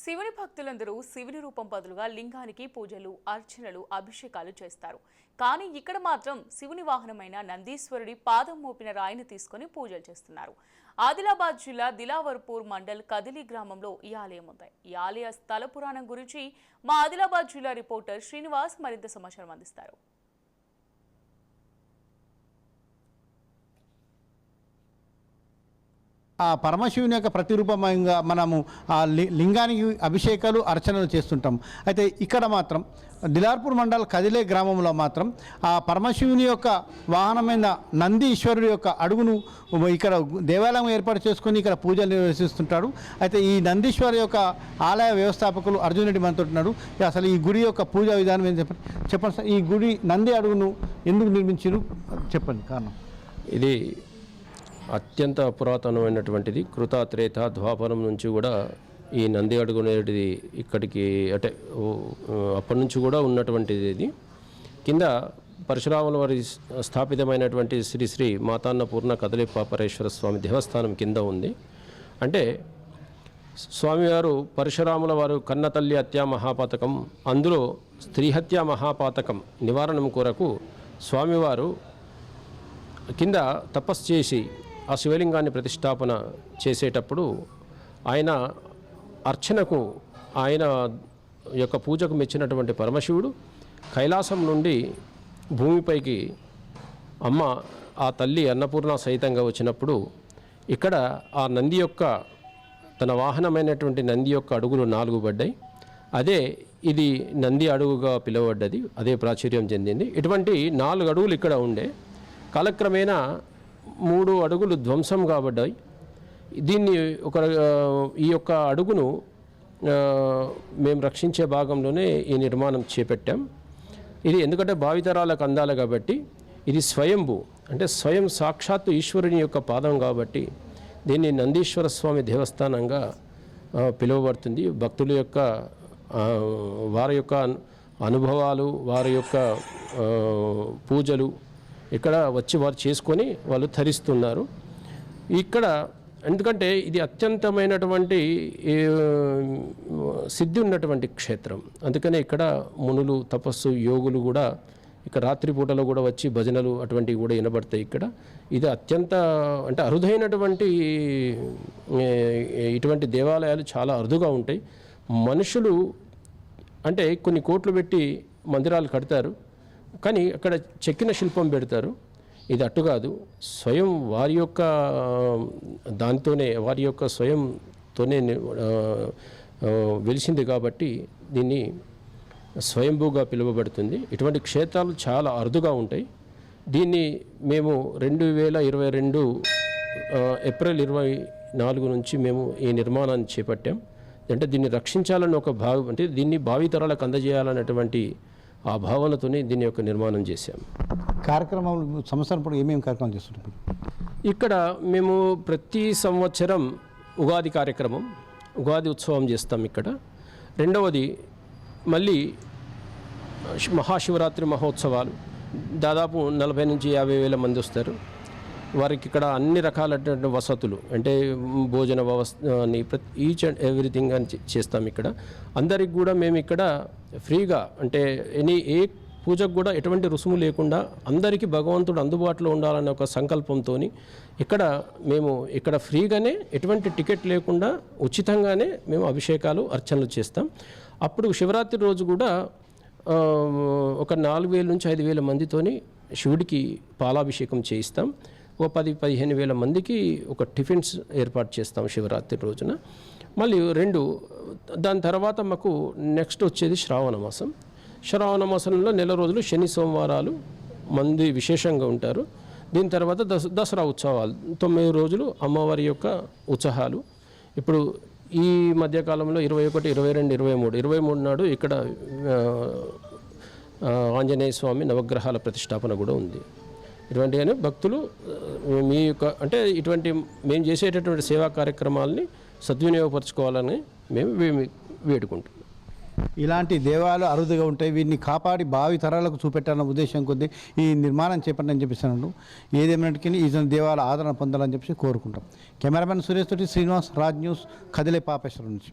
శివుని భక్తులందరూ శివుని రూపం బదులుగా లింగానికి పూజలు అర్చనలు అభిషేకాలు చేస్తారు. కానీ ఇక్కడ మాత్రం శివుని వాహనమైన నందీశ్వరుడి పాదం మోపిన రాయిని తీసుకొని పూజలు చేస్తున్నారు. ఆదిలాబాద్ జిల్లా దిలావర్పూర్ మండల్ కదిలి గ్రామంలో ఈ ఆలయం ఉంది. ఈ ఆలయ స్థల పురాణం గురించి మా ఆదిలాబాద్ జిల్లా రిపోర్టర్ శ్రీనివాస్ మరింత సమాచారం అందిస్తారు. ఆ పరమశివుని యొక్క ప్రతిరూపంగా మనము ఆ లి- లింగానికి అభిషేకాలు అర్చనలు చేస్తుంటాం. అయితే ఇక్కడ మాత్రం దిలార్పూర్ మండల్ కదిలే గ్రామంలో మాత్రం ఆ పరమశివుని యొక్క వాహనమైన నంది ఈశ్వరుడి యొక్క అడుగును ఇక్కడ దేవాలయం ఏర్పాటు చేసుకొని ఇక్కడ పూజలు నిర్వహిస్తుంటాడు. అయితే ఈ నందీశ్వరు యొక్క ఆలయ వ్యవస్థాపకులు అర్జున్ రెడ్డి మనతో ఉన్నారు అసలు ఈ గుడి యొక్క పూజా విధానం ఏం చెప్పండి చెప్పండి సార్. ఈ గుడి నంది అడుగును ఎందుకు నిర్మించారు? చెప్పండి కారణం. ఇది అత్యంత పురాతనమైనటువంటిది. కృతాత్రేత ద్వాపరం నుంచి కూడా ఈ నంది అడుగు అనేటిది ఇక్కడికి అంటే అప్పటి నుంచి కూడా ఉన్నటువంటిది ఇది. కింద పరశురాముల వారి స్థాపితమైనటువంటి శ్రీ శ్రీ మాతాన్నపూర్ణ కదలి పాపరేశ్వర స్వామి దేవస్థానం కింద ఉంది. అంటే స్వామివారు పరశురాముల వారు కన్నతల్లి హత్యా మహాపాతకం అందులో స్త్రీ హత్యా మహాపాతకం నివారణం కొరకు స్వామివారు కింద తపస్సు చేసి ఆ శివలింగాన్ని ప్రతిష్టాపన చేసేటప్పుడు ఆయన అర్చనకు ఆయన యొక్క పూజకు మెచ్చినటువంటి పరమశివుడు కైలాసం నుండి భూమిపైకి అమ్మ ఆ తల్లి అన్నపూర్ణ సహితంగా వచ్చినప్పుడు ఇక్కడ ఆ నంది యొక్క తన వాహనమైనటువంటి నంది యొక్క అడుగులు నాలుగు పడ్డాయి. అదే ఇది నంది అడుగుగా పిలువబడ్డది. అదే ప్రాచుర్యం చెందింది. ఇటువంటి నాలుగు అడుగులు ఇక్కడ ఉండే. కాలక్రమేణా మూడు అడుగులు ధ్వంసం కాబడ్డాయి. దీన్ని ఒక ఈ యొక్క అడుగును మేము రక్షించే భాగంలోనే ఈ నిర్మాణం చేపట్టాం. ఇది ఎందుకంటే భావితరాలకు అందాలి కాబట్టి ఇది స్వయంభు అంటే స్వయం సాక్షాత్తు ఈశ్వరుని యొక్క పాదం కాబట్టి దీన్ని నందీశ్వర స్వామి దేవస్థానంగా పిలువబడుతుంది. భక్తుల యొక్క వారి యొక్క అనుభవాలు వారి యొక్క పూజలు ఇక్కడ వచ్చి వారు చేసుకొని వాళ్ళు ధరిస్తున్నారు. ఇక్కడ ఎందుకంటే ఇది అత్యంతమైనటువంటి సిద్ధి ఉన్నటువంటి క్షేత్రం. అందుకనే ఇక్కడ మునులు తపస్సు యోగులు కూడా ఇక్కడ రాత్రిపూటలో కూడా వచ్చి భజనలు అటువంటివి కూడా వినబడతాయి ఇక్కడ. ఇది అత్యంత అంటే అరుదైనటువంటి ఇటువంటి దేవాలయాలు చాలా అరుదుగా ఉంటాయి. మనుషులు అంటే కొన్ని కోట్లు పెట్టి మందిరాలు కడతారు. కానీ అక్కడ చెక్కిన శిల్పం పెడతారు. ఇది అట్టు కాదు. స్వయం వారి యొక్క దానితోనే వారి యొక్క స్వయంతోనే వెలిసింది కాబట్టి దీన్ని స్వయంభూగా పిలువబడుతుంది. ఇటువంటి క్షేత్రాలు చాలా అరుదుగా ఉంటాయి. దీన్ని మేము రెండు వేల ఇరవై రెండు ఏప్రిల్ ఇరవై నాలుగు నుంచి మేము ఈ నిర్మాణాన్ని చేపట్టాం. అంటే దీన్ని రక్షించాలని ఒక భావం అంటే దీన్ని భావితరాలకు అందజేయాలన్నటువంటి ఆ భావనతోనే దీని యొక్క నిర్మాణం చేశాం. కార్యక్రమాలు సంవత్సరం పాటు ఏమేమి కార్యక్రమం చేస్తుంటారు ఇక్కడ మేము ప్రతి సంవత్సరం ఉగాది కార్యక్రమం ఉగాది ఉత్సవం చేస్తాం ఇక్కడ. రెండవది మళ్ళీ మహాశివరాత్రి మహోత్సవాలు. దాదాపు నలభై నుంచి యాభై వేల మంది వస్తారు. వారికి ఇక్కడ అన్ని రకాలైనటువంటి వసతులు అంటే భోజన వ్యవస్థ అని ప్రతి ఈచ్ అండ్ ఎవ్రీథింగ్ అని చేస్తాం ఇక్కడ. అందరికి కూడా మేము ఇక్కడ ఫ్రీగా అంటే ఎనీ ఏ పూజకు కూడా ఎటువంటి రుసుము లేకుండా అందరికీ భగవంతుడు అందుబాటులో ఉండాలనే ఒక సంకల్పంతో ఇక్కడ మేము ఇక్కడ ఫ్రీగానే ఎటువంటి టికెట్ లేకుండా ఉచితంగానే మేము అభిషేకాలు అర్చనలు చేస్తాం. అప్పుడు శివరాత్రి రోజు కూడా ఒక నాలుగు వేల నుంచి ఐదు వేల మందితోని శివుడికి పాలాభిషేకం చేయిస్తాం. ఓ పది పదిహేను వేల మందికి ఒక టిఫిన్స్ ఏర్పాటు చేస్తాం శివరాత్రి రోజున. మళ్ళీ రెండు దాని తర్వాత మాకు నెక్స్ట్ వచ్చేది శ్రావణ మాసం. శ్రావణ మాసంలో నెల రోజులు శని సోమవారాలు మంది విశేషంగా ఉంటారు. దీని తర్వాత దస దసరా ఉత్సవాలు తొమ్మిది రోజులు అమ్మవారి యొక్క ఉత్సవాలు ఇప్పుడు ఈ మధ్యకాలంలో ఇరవై ఒకటి ఇరవై రెండు ఇరవై మూడు ఇరవై మూడు నాడు ఇక్కడ ఆంజనేయ స్వామి నవగ్రహాల ప్రతిష్టాపన కూడా ఉంది. ఇటువంటిగానే భక్తులు మీ యొక్క అంటే ఇటువంటి మేము చేసేటటువంటి సేవా కార్యక్రమాలని సద్వినియోగపరచుకోవాలని మేము వే- వేడుకుంటున్నాం. ఇలాంటి దేవాలు అరుదుగా ఉంటాయి వీటిని కాపాడి భావి తరాలకు చూపెట్టాలన్న ఉద్దేశం కొద్దీ ఈ నిర్మాణం చేపట్టని చెప్పిస్తున్నాను ఏదేమైనటికీ ఈ దేవాల ఆదరణ పొందాలని చెప్పి కోరుకుంటాం. కెమెరామెన్ సురేష్ తోటి శ్రీనివాస్ రాజ్ న్యూస్ కదిలే పాపేశ్వరం నుంచి.